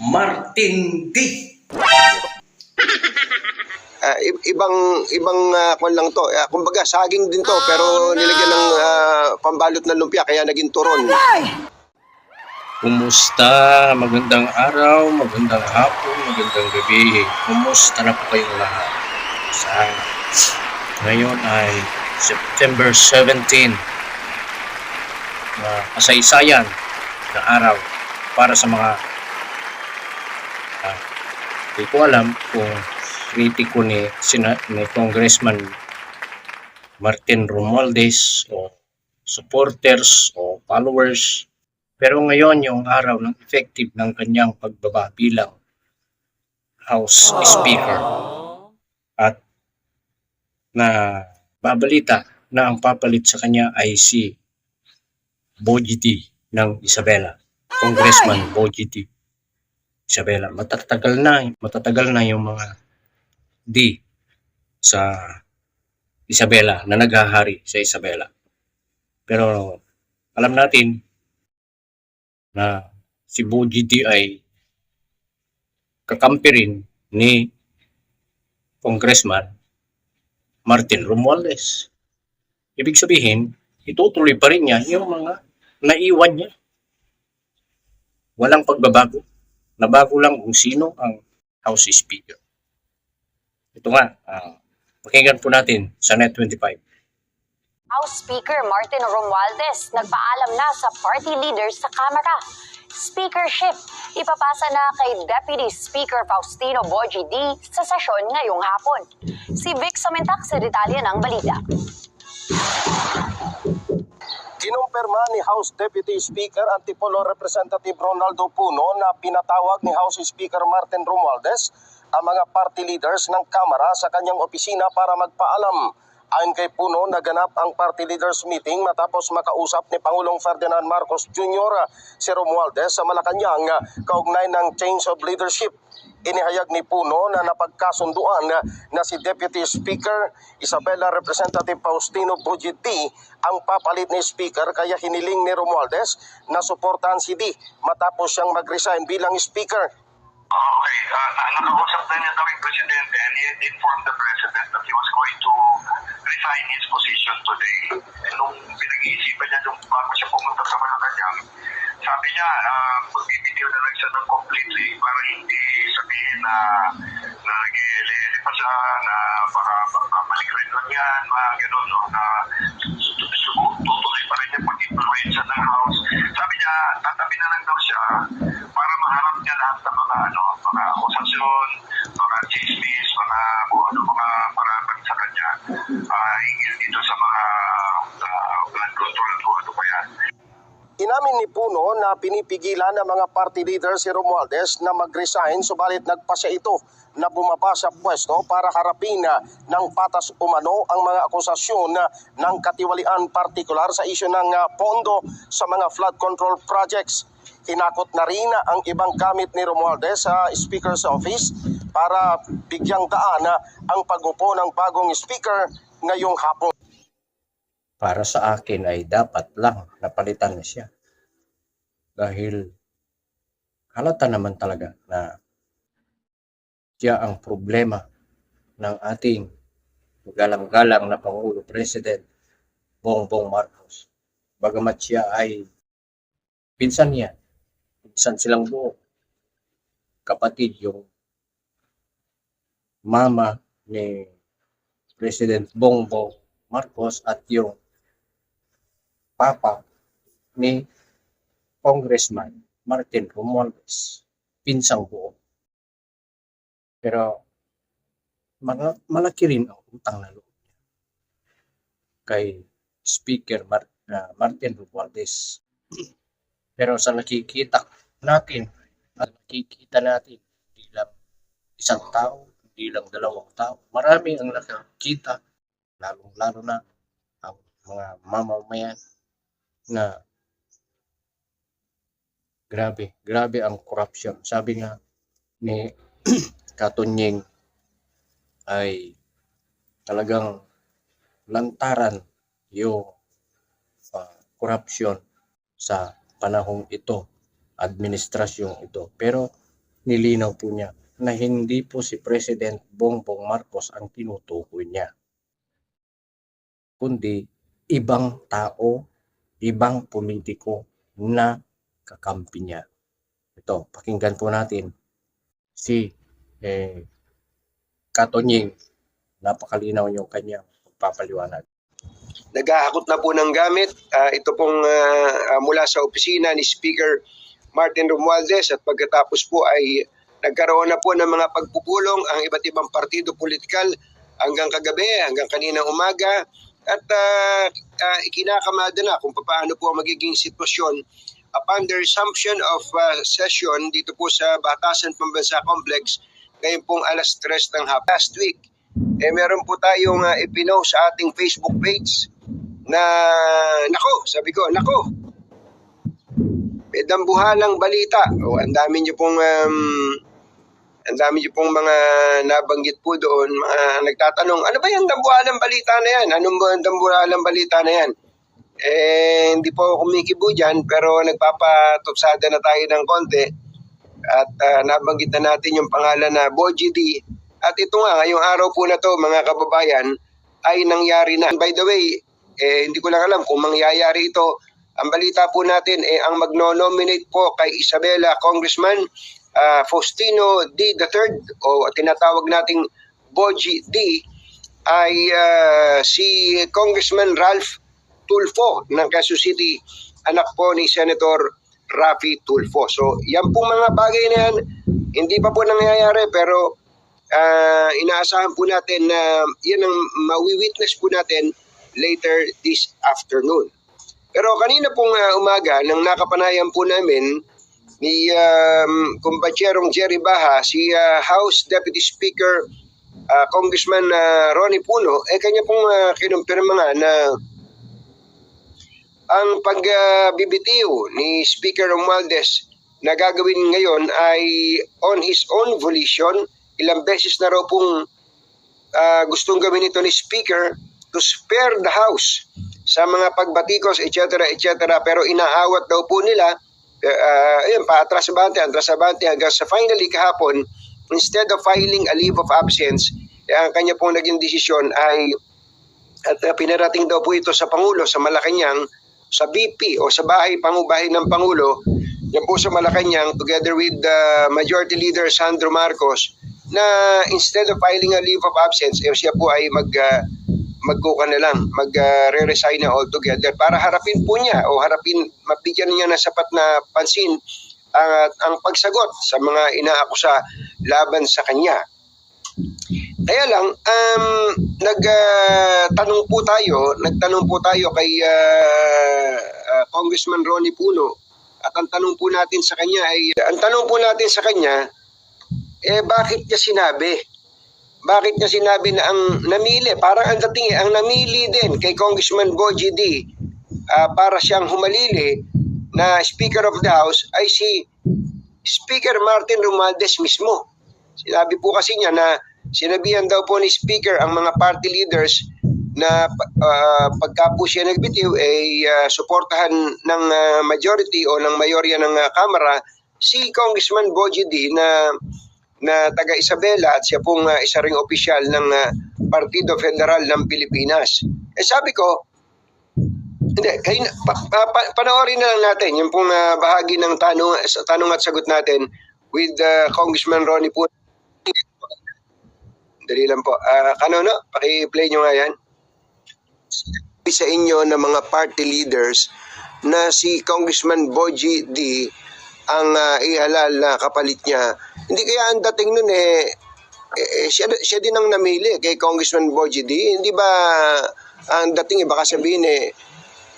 Martin D. Ah, i- ibang ibang uh, kwan lang to. Ah, kumbaga saging din to pero nilagyan ng ah, pambalot ng lumpia kaya naging turon. Kumusta? Magandang araw, magandang hapon, magandang gabi. Kumusta na po kayong lahat? Sa ngayon ay September 17 na kasaysayan na araw para sa mga ah, hindi ko alam kung kritiko ni, sina, ni Congressman Martin Romualdez o supporters o followers pero ngayon yung araw ng effective ng kanyang pagbaba bilang House Speaker. At na babalita na ang papalit sa kanya ay si Bojiti ng Isabela. Congressman Bojiti Isabela. Matatagal na, matatagal na yung mga D sa Isabela na naghahari sa Isabela. Pero alam natin na si Boji D ay kakampi rin ni Congressman Martin Romualdez. Ibig sabihin, itutuloy pa rin niya yung mga naiwan niya. Walang pagbabago. Nabago lang kung sino ang House Speaker. Ito nga, ah, pakinggan po natin sa Net 25. House Speaker Martin Romualdez nagpaalam na sa party leaders sa Kamara. Speakership, ipapasa na kay Deputy Speaker Faustino Boji D sa sesyon ngayong hapon. Si Vic Samintak sa detalye ng balita. Kinumpirma ni House Deputy Speaker Antipolo Representative Ronaldo Puno na pinatawag ni House Speaker Martin Romualdez ang mga party leaders ng Kamara sa kanyang opisina para magpaalam. Ayon kay Puno, naganap ang party leaders meeting matapos makausap ni Pangulong Ferdinand Marcos Jr. si Romualdez sa Malacanang kaugnay ng change of leadership. Inihayag ni Puno na napagkasunduan na si Deputy Speaker Isabela Representative Faustino Bujiti ang papalit ni Speaker kaya hiniling ni Romualdez na suportahan si D matapos siyang mag-resign bilang Speaker. Okay, uh, na- nakausap na niya daw yung presidente and he informed the president that he was going to resign his position today. Nung pinag-iisipan niya nung bago siya pumunta sa Malacanang, sabi niya, uh, magbibitiw na lang siya ng completely para hindi sabihin na na nag-ielele pa siya, na baka baka balik rin lang yan, mga gano'n, no, na tutuloy pa rin niya pag-influensya ng House. Sabi niya, yan. Inamin ni Puno na pinipigilan ng mga party leader si Romualdez na mag-resign subalit nagpasya ito na bumaba sa pwesto para harapin na ng patas umano ang mga akusasyon na ng katiwalian partikular sa isyu ng ah, pondo sa mga flood control projects. Hinakot na rin ang ibang gamit ni Romualdez sa Speaker's Office para bigyang daan ang pagupo ng bagong Speaker ngayong hapon. Para sa akin ay dapat lang napalitan na siya. Dahil halata naman talaga na siya ang problema ng ating galang-galang na Pangulo President Bongbong Marcos. Bagamat siya ay pinsan niya, pinsan silang buo, kapatid yung mama ni President Bongbong Marcos at yung papa ni Congressman Martin Romualdez, pinsang buo. Pero malaki rin ang utang na loob niya kay Speaker Mar- ah, Martin Romualdez. Pero sa nakikita natin, at nakikita natin, hindi lang isang tao, hindi lang dalawang tao, marami ang nakikita, lalong-lalo na ang mga mamamayan na grabe, grabe ang corruption. Sabi nga ni Katunying ay talagang lantaran yung uh, corruption sa panahong ito, administrasyong ito. Pero nilinaw po niya na hindi po si President Bongbong Marcos ang tinutukoy niya. Kundi ibang tao, ibang politiko na kakampi niya. Ito, pakinggan po natin si eh, Katonying. Napakalinaw yung kanyang pagpapaliwanag. naghahakot na po ng gamit. Ah, ito pong ah, mula sa opisina ni Speaker Martin Romualdez at pagkatapos po ay nagkaroon na po ng mga pagpupulong ang iba't ibang partido politikal hanggang kagabi, hanggang kaninang umaga at uh, ikinakamada na kung paano po ang magiging sitwasyon upon the resumption of ah, session dito po sa Batasan Pambansa Complex ngayon pong alas 3 ng hapon. Last week, eh meron po tayong uh, ipinost sa ating Facebook page na nako, sabi ko, nako. Dambuhalang balita. O ang dami niyo pong um, ang dami niyo pong mga nabanggit po doon, mga nagtatanong, ano ba yung dambuhalang balita na yan? Anong ba yung dambuhalang balita na yan? Eh, hindi po ako kumikibo dyan, pero nagpapatupsada na tayo ng konti. At ah, nabanggit na natin yung pangalan na Boji D. At ito nga, ngayong araw po na to mga kababayan, ay nangyari na. By the way, eh, hindi ko lang alam kung mangyayari ito. Ang balita po natin, eh, ang magno-nominate po kay Isabela Congressman ah, Faustino D. III o tinatawag nating Boji D ay ah, si Congressman Ralph Tulfo ng Quezon City, anak po ni Senator Rafi Tulfo. So, yan pong mga bagay na yan, hindi pa po nangyayari pero ah, inaasahan po natin na yan ang mawi-witness po natin later this afternoon. Pero kanina pong ah, umaga, nang nakapanayan po namin ni um, kumpatsyerong Jerry Baha, si ah, House Deputy Speaker ah, Congressman ah, Ronnie Puno, eh kanya pong uh, kinumpirma nga na ang pagbibitiw ni Speaker Romualdez na gagawin ngayon ay on his own volition. Ilang beses na raw pong ah, gustong gawin ito ni Speaker to spare the House sa mga pagbatikos, etc. etc. Pero inaawat daw po nila, uh, ayun, paatras abante, atras abante, hanggang sa finally kahapon, instead of filing a leave of absence, eh, ang kanya pong naging desisyon ay at uh, pinarating daw po ito sa Pangulo sa Malacanang sa BP o sa bahay pangubahay ng Pangulo. Yan po sa Malacanang together with the Majority Leader Sandro Marcos na instead of filing a leave of absence eh, siya po ay mag uh, magkuka na lang, mag-re-resign na altogether para harapin po niya o harapin, mabigyan niya na sapat na pansin ang, ang pagsagot sa mga inaakusa laban sa kanya. Kaya lang, um, nagtanong po tayo, nagtanong po tayo kay uh, uh, Congressman Ronnie Puno at ang tanong po natin sa kanya ay, ang tanong po natin sa kanya, eh bakit niya sinabi? Bakit niya sinabi na ang namili, parang ang dating eh, ang namili din kay Congressman Boji D ah, para siyang humalili na Speaker of the House ay si Speaker Martin Romualdez mismo. Sinabi po kasi niya na sinabihan daw po ni Speaker ang mga party leaders na uh, pagka po siya nagbitiw ay uh, suportahan ng uh, majority o ng mayorya ng uh, Kamara si Congressman Boji D na na taga Isabela at siya pong uh, isa ring opisyal ng uh, Partido Federal ng Pilipinas. Eh sabi ko, hindi, kayo, pa, pa, pa, panoorin na lang natin yung pong uh, bahagi ng tanong, tanong at sagot natin with uh, Congressman Ronnie Puno. Dali lang po. Uh, kanono, paki-play nyo nga yan. Sa inyo na mga party leaders na si Congressman Boji D ang uh, ihalal na kapalit niya. Hindi kaya ang dating nun eh, eh, siya, siya din ang namili kay Congressman Boji D. Hindi ba ang dating eh, baka sabihin eh,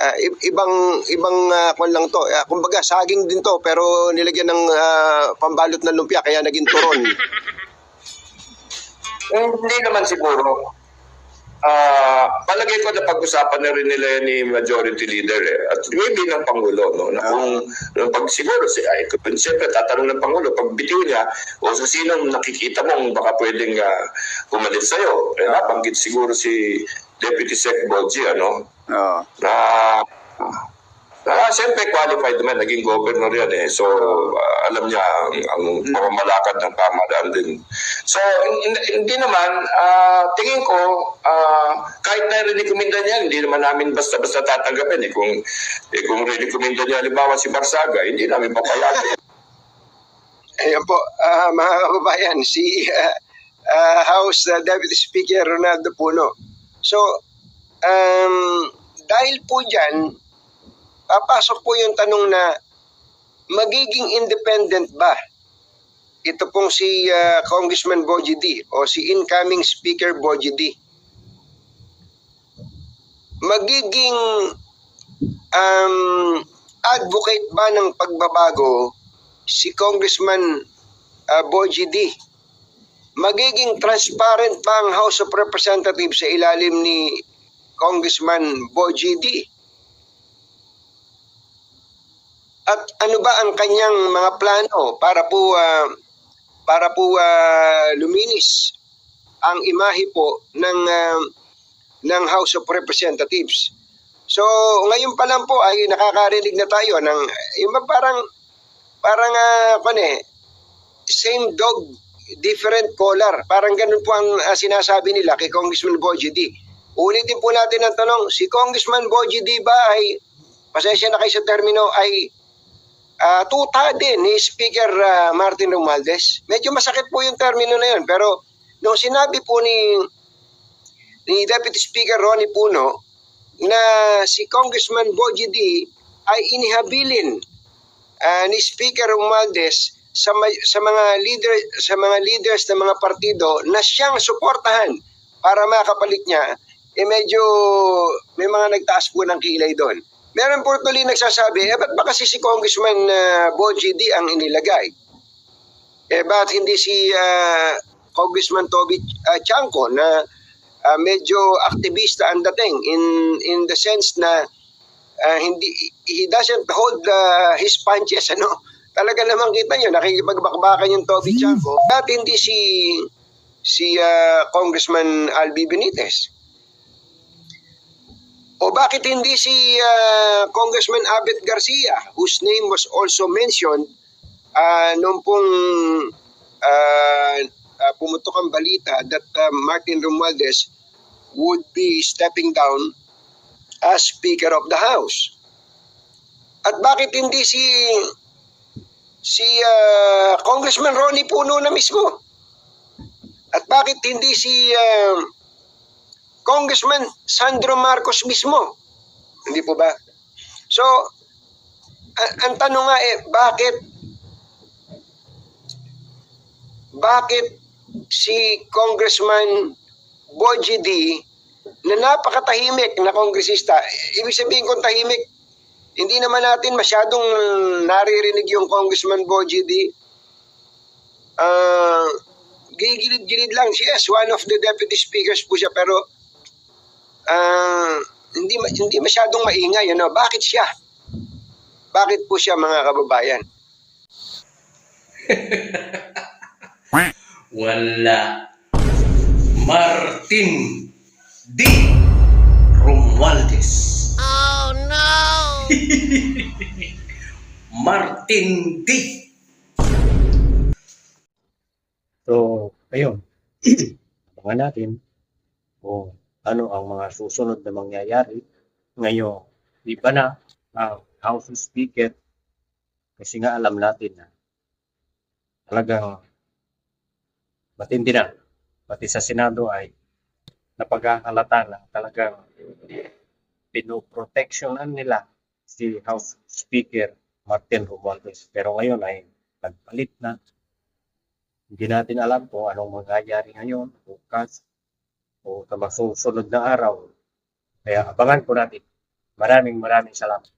ah, i- ibang ibang uh, kwan lang to. Uh, kumbaga saging din to pero nilagyan ng ah, pambalot na lumpia kaya naging turon. Eh, hindi naman siguro. Ah, palagay ko na pag-usapan na rin nila yan ni Majority Leader eh. At maybe ng Pangulo, no? Na kung, no, pag siguro, si, ay, kung siyempre tatanong ng Pangulo, pag bitiw niya, o sa sinong nakikita mong baka pwedeng uh, umalis sa'yo. Eh, nabanggit siguro si Deputy Sec Boji, ano? Oo. Na Ah, siyempre qualified naman, naging governor yan eh. So, ah, alam niya ang, ang pamamalakad ng pamadaan din. So, hin- hindi naman, ah, tingin ko, ah, kahit na rinikomendan niya, hindi naman namin basta-basta tatanggapin eh. Kung, eh, kung rinikomendan niya, halimbawa si Barsaga, hindi namin papayagan. Ayan po, ah, mga kababayan, si ah, ah, House ah, Deputy Speaker Ronaldo Puno. So, um, dahil po dyan, papasok po yung tanong na magiging independent ba ito pong si ah, Congressman Boji D o si incoming Speaker Boji D? Magiging um, advocate ba ng pagbabago si Congressman uh, Boji D. Magiging transparent ba ang House of Representatives sa ilalim ni Congressman Boji D? At ano ba ang kanyang mga plano para po ah, para po ah, luminis ang imahe po ng ah, ng House of Representatives? So, ngayon pa lang po ay nakakarinig na tayo ng yung parang parang uh, eh, same dog, different color. Parang ganun po ang ah, sinasabi nila kay Congressman Boji D. Ulitin po natin ang tanong, si Congressman Boji D ba ay, pasensya na kayo sa termino, ay uh, tuta din ni Speaker ah, Martin Romualdez? Medyo masakit po yung termino na yun, pero nung sinabi po ni, ni Deputy Speaker Ronnie Puno na si Congressman Boji D ay inihabilin ah, ni Speaker Romualdez sa, sa mga leader sa mga leaders ng mga partido na siyang suportahan para makapalit niya eh medyo may mga nagtaas po ng kilay doon. Meron po tuloy nagsasabi, eh ba't ba kasi si Congressman uh, Boji D ang inilagay? Eh ba't hindi si ah, Congressman Toby uh, Chanco na ah, medyo aktivista ang dating in in the sense na ah, hindi he doesn't hold ah, his punches ano? Talaga naman kita nyo nakikipagbakbakan yung Toby Chanco at hindi si si ah, Congressman Albi Benitez o bakit hindi si ah, Congressman Abet Garcia whose name was also mentioned uh, nung pong ah, ah, pumutok ang balita that ah, Martin Romualdez would be stepping down as Speaker of the House. At bakit hindi si si ah, Congressman Ronnie Puno na mismo? At bakit hindi si ah, Congressman Sandro Marcos mismo? Hindi po ba? So, ang tanong nga eh, bakit bakit si Congressman Boji D na napakatahimik na kongresista, ibig sabihin kung tahimik, hindi naman natin masyadong naririnig yung Congressman Boji D. Ah, gigilid-gilid lang. Yes, one of the deputy speakers po siya, pero ah, hindi, hindi masyadong maingay. Ano? Bakit siya? Bakit po siya mga kababayan? Wala. Martin D. Romualdez. Oh no! Martin D. So, ayun. Abangan natin kung ano ang mga susunod na mangyayari. Ngayon, di ba na ang House Speaker kasi nga alam natin na talagang matindi na. Pati sa Senado ay napagkakalata na talagang pinoproteksyonan nila si House Speaker Martin Romualdez. Pero ngayon ay nagpalit na. Hindi natin alam kung anong mangyayari ngayon, bukas, o sa mga susunod na araw. Kaya abangan po natin. Maraming maraming salamat.